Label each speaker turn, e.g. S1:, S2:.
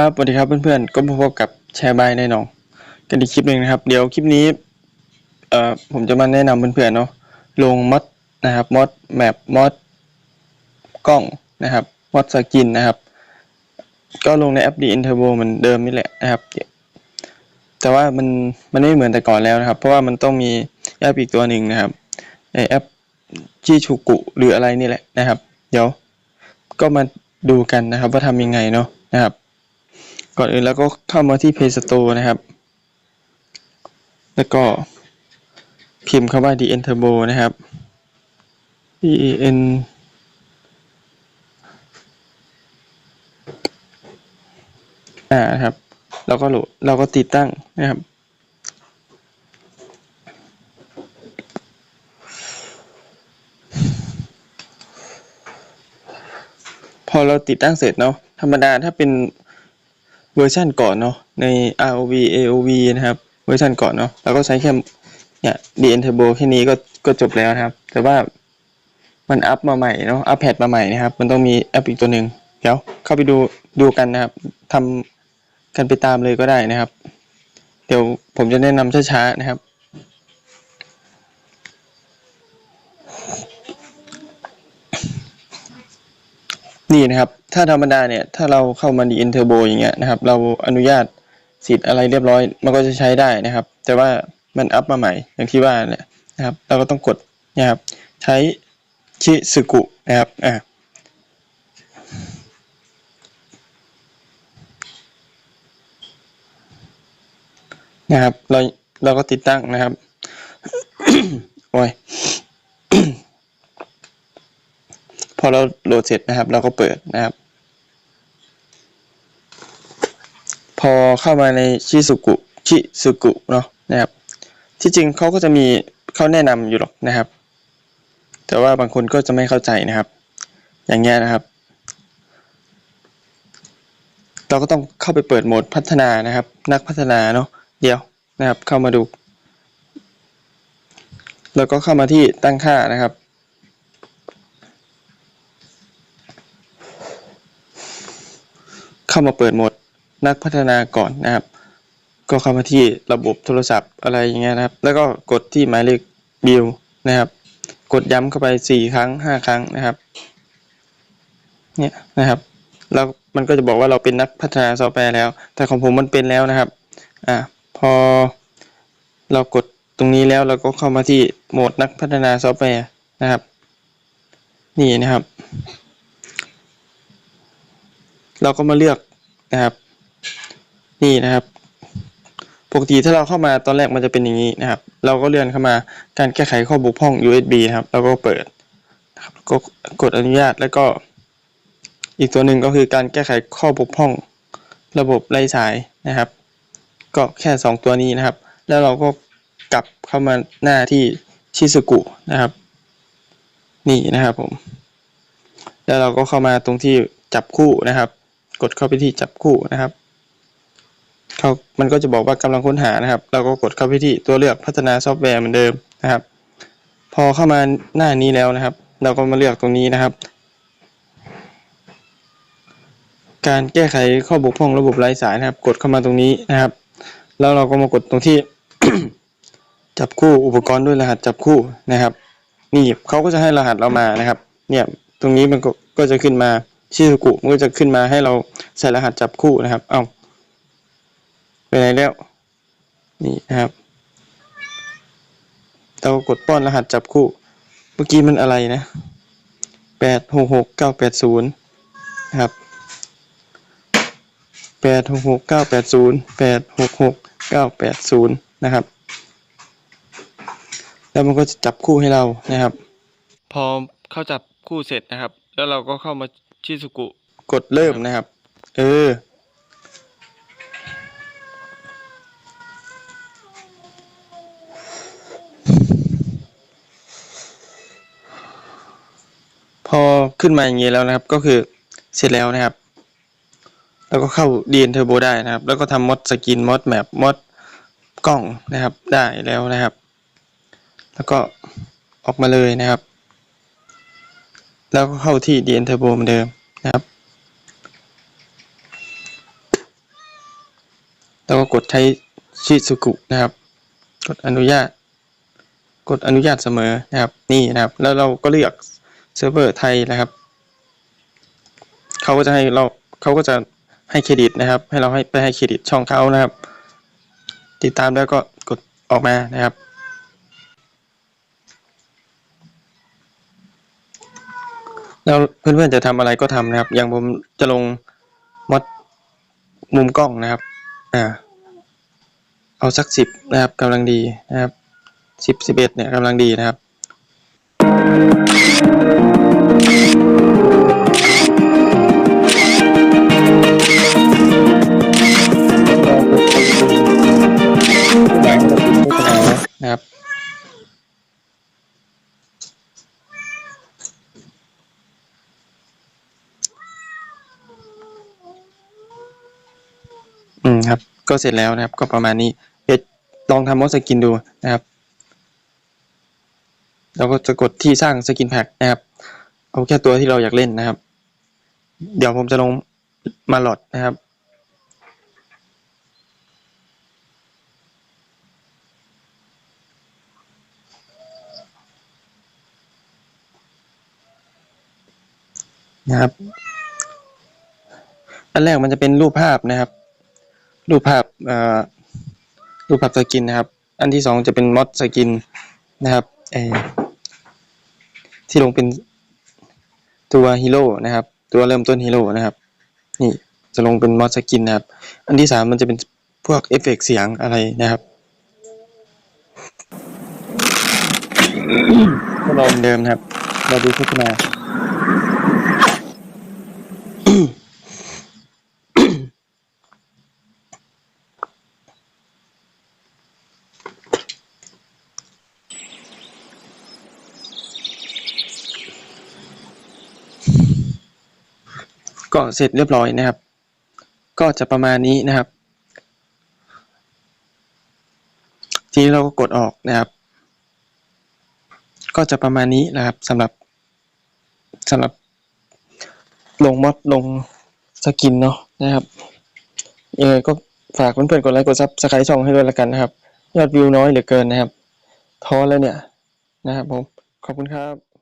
S1: ครับสวัสดีครับเพื่อนๆก็พบกับแชร์บายในหนองกันอีกคลิปหนึ่งนะครับ เดี๋ยวคลิปนี้เอ่อผมจะมาแนะนำเพื่อนๆเนาะลงมอดนะครับมอดแมปมอดกล้องนะครับมอดสกินนะครับ ก็ลงในแอป d i n t e r v o เหมือนเดิมนี่แหละนะครับ แต่ว่ามันมันไม่เหมือนแต่ก่อนแล้วนะครับ เพราะว่ามันต้องมีแอปอีกตัวหนึ่งนะครับในแอปจีชูกุหรืออะไรนี่แหละนะครับ เดี๋ยวก็มาดูกันนะครับว่าทำยังไงเนาะนะครับ ก่อนอื่นแล้วก็เข้ามาที่ Play Store นะครับ แล้วก็พิมพ์คำว่า DN Turbo นะครับ DN อ่านะครับเราก็โหลดเราก็ติดตั้งนะครับ พอเราติดตั้งเสร็จเนาะธรรมดาถ้าเป็น เวอร์ชันก่อนเนาะใน ROV AOV นะครับเวอร์ชันก่อนเนาะเราก็ใช้แค่เนี่ย DN Turbo แค่นี้ก็ก็จบแล้วนะครับ แต่ว่ามันอัพมาใหม่เนาะอัพแพดมาใหม่นะครับ มันต้องมีแอปอีกตัวหนึ่งเดี๋ยวเข้าไปดูดูกันนะครับทำกันไปตามเลยก็ได้นะครับ เดี๋ยวผมจะแนะนำช้าๆนะครับ นี่นะครับ ถ้าธรรมดาเนี่ย ถ้าเราเข้ามาดีอินเทอร์โบอย่างเงี้ยนะครับ เราอนุญาตสิทธิ์อะไรเรียบร้อย มันก็จะใช้ได้นะครับ แต่ว่ามันอัพมาใหม่ อย่างที่ว่าเนี่ยนะครับ เราก็ต้องกดนะครับ ใช้ชิซึกุนะครับ อ่านะครับ เราเราก็ติดตั้งนะครับ โอ้ย พ อเราโหลดเสร็จนะครับ เราก็เปิดนะครับ พอเข้ามาในชิสุกุชิสุกุเนาะนะครับ ที่จริงเขาก็จะมีเขาแนะนำอยู่หรอกนะครับ แต่ว่าบางคนก็จะไม่เข้าใจนะครับ อย่างเงี้ยนะครับ เราก็ต้องเข้าไปเปิดโหมดพัฒนานะครับ นักพัฒนาเนาะเดี๋ยวนะครับ เข้ามาดู แล้วก็เข้ามาที่ตั้งค่านะครับ เข้ามาเปิดโหมดนักพัฒนาก่อนนะครับ ก็เข้ามาที่ระบบโทรศัพท์อะไรอย่างเงี้ยนะครับ แล้วก็กดที่หมายเลขบิลนะครับ กดย้ำเข้าไปสี่ครั้งห้าครั้งนะครับเนี่ยนะครับแล้วมันก็จะบอกว่าเราเป็นนักพัฒนาซอฟต์แวร์แล้ว แต่ของผมมันเป็นแล้วนะครับอ่าพอเรากดตรงนี้แล้วเราก็เข้ามาที่โหมดนักพัฒนาซอฟต์แวร์นะครับ นี่นะครับ เราก็มาเลือกนะครับ นี่นะครับปกติถ้าเราเข้ามาตอนแรกมันจะเป็นอย่างนี้นะครับ เราก็เลื่อนเข้ามาการแก้ไขข้อบกพร่อง USB นะครับแล้วก็เปิดนะครับก็กดอนุญาตแล้วก็ อีกตัวหนึ่งก็คือการแก้ไขข้อบกพร่อง ระบบไร้สายนะครับ ก็แค่ 2 ตัวนี้นะครับ แล้วเราก็กลับเข้ามาหน้าที่ชิซุกุนะครับ นี่นะครับผม แล้วเราก็เข้ามาตรงที่จับคู่นะครับ กดเข้าไปที่จับคู่นะครับเขามันก็จะบอกว่ากำลังค้นหานะครับ เราก็กดเข้าไปที่ตัวเลือกพัฒนาซอฟต์แวร์เหมือนเดิมนะครับ พอเข้ามาหน้านี้แล้วนะครับ เราก็มาเลือกตรงนี้นะครับ การแก้ไขข้อบกพร่องระบบไร้สายนะครับ กดเข้ามาตรงนี้นะครับ แล้วเราก็มากดตรงที่ จับคู่อุปกรณ์ด้วยรหัสจับคู่นะครับ นี่เขาก็จะให้รหัสเรามานะครับ เนี่ยตรงนี้มันก็ก็จะขึ้นมา ชื่อกุมันก็จะขึ้นมาให้เราใส่รหัสจับคู่นะครับ เอาไปไหนแล้ว นี่นะครับ เรากดป้อนรหัสจับคู่ เมื่อกี้มันอะไรนะแปดหกหกเก้าแปดศูนย์นะครับแปดหกหกเก้าแปดศูนย์แปดหกหกเก้าแปดศูนย์นะครับ แล้วมันก็จะจับคู่ให้เรานะครับ พอเข้าจับคู่เสร็จนะครับ แล้วเราก็เข้ามา ชิสุกุ กดเริ่มนะครับ เออ พอขึ้นมาอย่างนี้แล้วนะครับ ก็คือเสร็จแล้วนะครับ แล้วก็เข้า DN Turbo ได้นะครับ แล้วก็ทำมอดสกินมอดแมปมอดกล้องนะครับ ได้แล้วนะครับ แล้วก็ออกมาเลยนะครับ แล้วก็เข้าที่ DN Turbo เหมือนเดิมนะครับ แล้วก็กดใช้ชิซุกุนะครับ กดอนุญาต กดอนุญาตเสมอนะครับ นี่นะครับ แล้วเราก็เลือกเซิร์ฟเวอร์ไทยนะครับ เขาก็จะให้เราเขาก็จะให้เครดิตนะครับ ให้เราให้ไปให้เครดิตช่องเขานะครับ ติดตามแล้วก็กดออกมานะครับ แล้วเพื่อนๆจะทำอะไรก็ทำนะครับ อย่างผมจะลงมัดมุมกล้องนะครับ อ่า เอาสักสิบนะครับกำลังดีนะครับสิบสิบเอ็ดเนี่ยกำลังดีนะครับนะครับ อืมครับ ก็เสร็จแล้วนะครับ ก็ประมาณนี้เดี๋ยวลองทำมอสกินดูนะครับ เราก็จะกดที่สร้างสกินแพ็กนะครับ เอาแค่ตัวที่เราอยากเล่นนะครับ เดี๋ยวผมจะลงมาหลอดนะครับนะครับ อันแรกมันจะเป็นรูปภาพนะครับ รูปภาพเอ่อรูปภาพสกินนะครับ อันที่สองจะเป็นมอดสกินนะครับที่ลงเป็นตัวฮีโร่นะครับ ตัวเริ่มต้นฮีโร่นะครับ นี่จะลงเป็นมอดสกินนะครับ อันที่สามมันจะเป็นพวกเอฟเฟกต์เสียงอะไรนะครับก็ลองเดิมครับ เราดูโฆษณา ก็เสร็จเรียบร้อยนะครับ ก็จะประมาณนี้นะครับ ทีนี้เราก็กดออกนะครับ ก็จะประมาณนี้นะครับสำหรับสำหรับลงมอดลงสกินเนาะนะครับยังไงก็ฝากเพื่อนๆกดไลค์กดซับสไครต์ช่องให้ด้วยละกันนะครับ ยอดวิวน้อยเหลือเกินนะครับท้อแล้วเนี่ยนะครับผมขอบคุณครับ